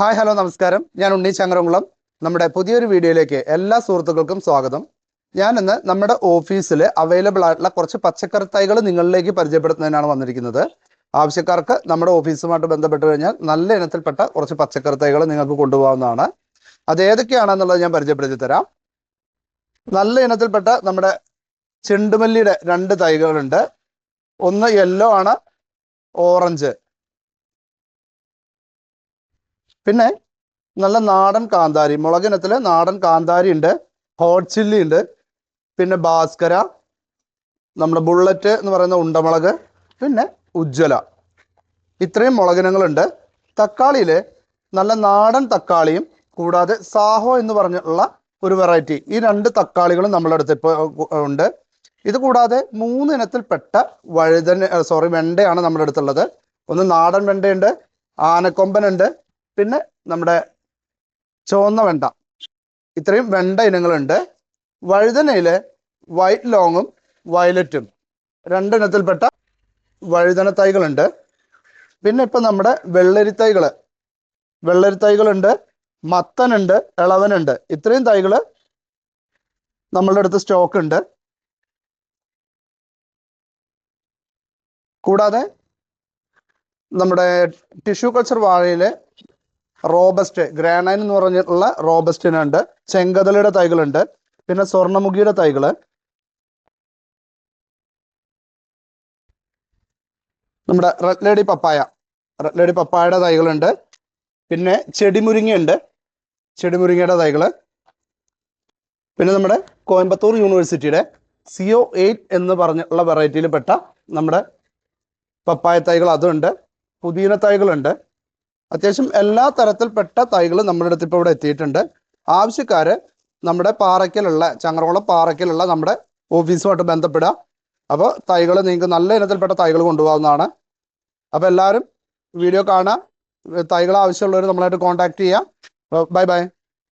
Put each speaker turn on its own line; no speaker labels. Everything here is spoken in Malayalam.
ഹായ് ഹലോ നമസ്കാരം. ഞാൻ ഉണ്ണി ചങ്ങരംകുളം. നമ്മുടെ പുതിയൊരു വീഡിയോയിലേക്ക് എല്ലാ സുഹൃത്തുക്കൾക്കും സ്വാഗതം. ഞാൻ ഇന്ന് നമ്മുടെ ഓഫീസിൽ അവൈലബിൾ ആയിട്ടുള്ള കുറച്ച് പച്ചക്കറി തൈകൾ നിങ്ങളിലേക്ക് പരിചയപ്പെടുത്തുന്നതിനാണ് വന്നിരിക്കുന്നത്. ആവശ്യക്കാർക്ക് നമ്മുടെ ഓഫീസുമായിട്ട് ബന്ധപ്പെട്ട് കഴിഞ്ഞാൽ നല്ല ഇനത്തിൽപ്പെട്ട കുറച്ച് പച്ചക്കറി തൈകൾ നിങ്ങൾക്ക് കൊണ്ടുപോകാവുന്നതാണ്. അത് ഏതൊക്കെയാണെന്നുള്ളത് ഞാൻ പരിചയപ്പെടുത്തി തരാം. നല്ല ഇനത്തിൽപ്പെട്ട നമ്മുടെ ചെണ്ടുമല്ലിയുടെ രണ്ട് തൈകളുണ്ട്. ഒന്ന് യെല്ലോ ആണ് ഓറഞ്ച് പിന്നെ നല്ല നാടൻ കാന്താരി മുളകിനത്തിൽ നാടൻ കാന്താരി ഉണ്ട് ഹോട്ട് ചില്ലി ഉണ്ട് പിന്നെ ഭാസ്കര നമ്മുടെ ബുള്ളറ്റ് എന്ന് പറയുന്ന ഉണ്ടമുളക് പിന്നെ ഉജ്ജ്വല. ഇത്രയും മുളകിനങ്ങളുണ്ട്. തക്കാളിയിൽ നല്ല നാടൻ തക്കാളിയും കൂടാതെ സാഹോ എന്ന് പറഞ്ഞുള്ള ഒരു വെറൈറ്റി ഈ രണ്ട് തക്കാളികളും നമ്മുടെ അടുത്ത് ഇപ്പോൾ ഉണ്ട്. ഇത് കൂടാതെ മൂന്ന് ഇനത്തിൽപ്പെട്ട വഴുതന സോറി വെണ്ടയാണ് നമ്മുടെ അടുത്തുള്ളത്. ഒന്ന് നാടൻ വെണ്ടയുണ്ട് ആനക്കൊമ്പനുണ്ട് പിന്നെ നമ്മുടെ ചുവന്ന വെണ്ട. ഇത്രയും വെണ്ട ഇനങ്ങളുണ്ട്. വഴുതനയിൽ വൈറ്റ് ലോങ്ങും വയലറ്റും രണ്ടിനത്തിൽപ്പെട്ട വഴുതന തൈകളുണ്ട്. പിന്നെ ഇപ്പൊ നമ്മുടെ വെള്ളരി തൈകൾ വെള്ളരി തൈകളുണ്ട് മത്തനുണ്ട് ഇളവനുണ്ട്. ഇത്രയും തൈകൾ നമ്മളുടെ അടുത്ത് സ്റ്റോക്ക് ഉണ്ട്. കൂടാതെ നമ്മുടെ ടിഷ്യൂ കൾച്ചർ വാഴയിലെ റോബസ്റ്റ് ഗ്രാനൈൻ എന്ന് പറഞ്ഞിട്ടുള്ള റോബസ്റ്റിനുണ്ട്. ചെങ്കതലയുടെ തൈകളുണ്ട്. പിന്നെ സ്വർണമുഖിയുടെ തൈകൾ. നമ്മുടെ red lady papaya. Red lady പപ്പായയുടെ തൈകളുണ്ട്. പിന്നെ ചെടിമുരിങ്ങയുണ്ട്. ചെടിമുരിങ്ങയുടെ തൈകൾ. പിന്നെ നമ്മുടെ കോയമ്പത്തൂർ യൂണിവേഴ്സിറ്റിയുടെ സിഒ എയ്റ്റ് എന്ന് പറഞ്ഞിട്ടുള്ള വെറൈറ്റിയിൽ പെട്ട നമ്മുടെ പപ്പായ തൈകൾ അതുണ്ട്. പുതിന തൈകളുണ്ട്. അത്യാവശ്യം എല്ലാ തരത്തിൽപ്പെട്ട തൈകളും നമ്മുടെ അടുത്ത് ഇപ്പോൾ ഇവിടെ എത്തിയിട്ടുണ്ട്. ആവശ്യക്കാർ നമ്മുടെ പാറയ്ക്കലുള്ള ചങ്ങറകുളം പാറയ്ക്കലുള്ള നമ്മുടെ ഓഫീസുമായിട്ട് ബന്ധപ്പെടുക. അപ്പോൾ തൈകൾ നിങ്ങൾക്ക് നല്ല ഇനത്തിൽപ്പെട്ട തൈകൾ കൊണ്ടുപോകുന്നതാണ് അപ്പോൾ എല്ലാവരും വീഡിയോ കാണുക. തൈകൾ ആവശ്യമുള്ളവർ നമ്മളായിട്ട് കോൺടാക്ട് ചെയ്യുക. Bye bye.